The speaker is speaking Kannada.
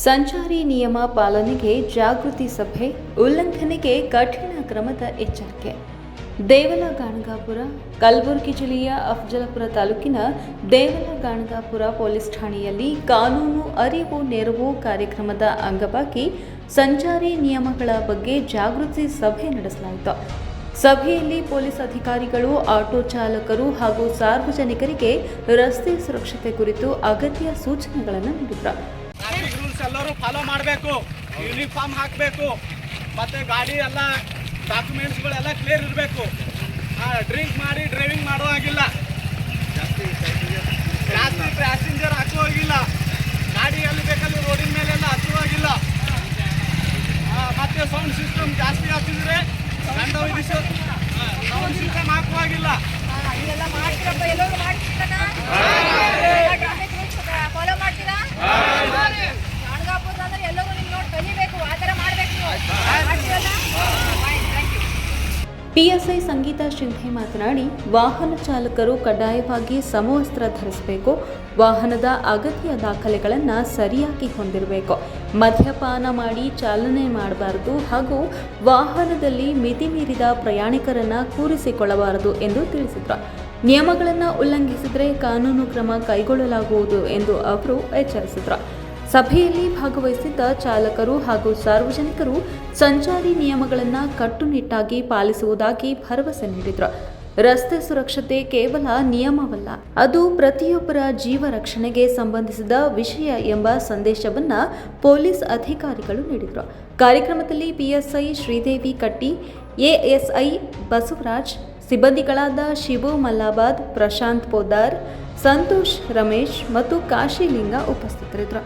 ಸಂಚಾರಿ ನಿಯಮ ಪಾಲನೆಗೆ ಜಾಗೃತಿ ಸಭೆ, ಉಲ್ಲಂಘನೆಗೆ ಕಠಿಣ ಕ್ರಮದ ಎಚ್ಚರಿಕೆ. ದೇವಲಗಾಣಗಾಪುರ, ಕಲಬುರಗಿ ಜಿಲ್ಲೆಯ ಅಫಜಲಪುರ ತಾಲೂಕಿನ ದೇವಲಗಾಣಗಾಪುರ ಪೊಲೀಸ್ ಠಾಣೆಯಲ್ಲಿ ಕಾನೂನು, ಅರಿವು, ನೆರವು ಕಾರ್ಯಕ್ರಮದ ಅಂಗವಾಗಿ ಸಂಚಾರಿ ನಿಯಮಗಳ ಬಗ್ಗೆ ಜಾಗೃತಿ ಸಭೆ ನಡೆಸಲಾಯಿತು. ಸಭೆಯಲ್ಲಿ ಪೊಲೀಸ್ ಅಧಿಕಾರಿಗಳು, ಆಟೋ ಚಾಲಕರು ಹಾಗೂ ಸಾರ್ವಜನಿಕರಿಗೆ ರಸ್ತೆ ಸುರಕ್ಷತೆ ಕುರಿತು ಅಗತ್ಯ ಸೂಚನೆಗಳನ್ನು ನೀಡಿದರು. ಎಲ್ಲರೂ ಫಾಲೋ ಮಾಡಬೇಕು ಯೂನಿಫಾರ್ಮ್ ಹಾಕಬೇಕು, ಮತ್ತು ಗಾಡಿ ಎಲ್ಲ ಡಾಕ್ಯುಮೆಂಟ್ಸ್ಗಳೆಲ್ಲ ಕ್ಲಿಯರ್ ಇರಬೇಕು. ಡ್ರಿಂಕ್ ಮಾಡಿ ಡ್ರೈವಿಂಗ್ ಮಾಡೋ ಹಾಗಿಲ್ಲ. ಪಿಎಸ್ಐ ಸಂಗೀತಾ ಶಿಂಧೆ ಮಾತನಾಡಿ, ವಾಹನ ಚಾಲಕರು ಕಡ್ಡಾಯವಾಗಿ ಸಮವಸ್ತ್ರ ಧರಿಸಬೇಕು. ವಾಹನದ ಅಗತ್ಯ ದಾಖಲೆಗಳನ್ನು ಸರಿಯಾಗಿ ಹೊಂದಿರಬೇಕು. ಮದ್ಯಪಾನ ಮಾಡಿ ಚಾಲನೆ ಮಾಡಬಾರದು ಹಾಗೂ ವಾಹನದಲ್ಲಿ ಮಿತಿ ಮೀರಿದ ಪ್ರಯಾಣಿಕರನ್ನು ಕೂರಿಸಿಕೊಳ್ಳಬಾರದು ಎಂದು ತಿಳಿಸಿದರು. ನಿಯಮಗಳನ್ನು ಉಲ್ಲಂಘಿಸಿದರೆ ಕಾನೂನು ಕ್ರಮ ಕೈಗೊಳ್ಳಲಾಗುವುದು ಎಂದು ಅವರು ಎಚ್ಚರಿಸಿದರು. ಸಭೆಯಲ್ಲಿ ಭಾಗವಹಿಸಿದ್ದ ಚಾಲಕರು ಹಾಗೂ ಸಾರ್ವಜನಿಕರು ಸಂಚಾರಿ ನಿಯಮಗಳನ್ನು ಕಟ್ಟುನಿಟ್ಟಾಗಿ ಪಾಲಿಸುವುದಾಗಿ ಭರವಸೆ ನೀಡಿದರು. ರಸ್ತೆ ಸುರಕ್ಷತೆ ಕೇವಲ ನಿಯಮವಲ್ಲ, ಅದು ಪ್ರತಿಯೊಬ್ಬರ ಜೀವ ರಕ್ಷಣೆಗೆ ಸಂಬಂಧಿಸಿದ ವಿಷಯ ಎಂಬ ಸಂದೇಶವನ್ನು ಪೊಲೀಸ್ ಅಧಿಕಾರಿಗಳು ನೀಡಿದರು. ಕಾರ್ಯಕ್ರಮದಲ್ಲಿ ಪಿಎಸ್ಐ ಶ್ರೀದೇವಿ ಕಟ್ಟಿ, ಎಎಸ್ಐ ಬಸವರಾಜ್, ಸಿಬ್ಬಂದಿಗಳಾದ ಶಿವು ಮಲ್ಲಾಬಾದ್, ಪ್ರಶಾಂತ್ ಪೋದಾರ್ ಸಂತೋಷ್ ರಮೇಶ್ ಮತ್ತು ಕಾಶಿಲಿಂಗ ಉಪಸ್ಥಿತರಿದ್ದರು.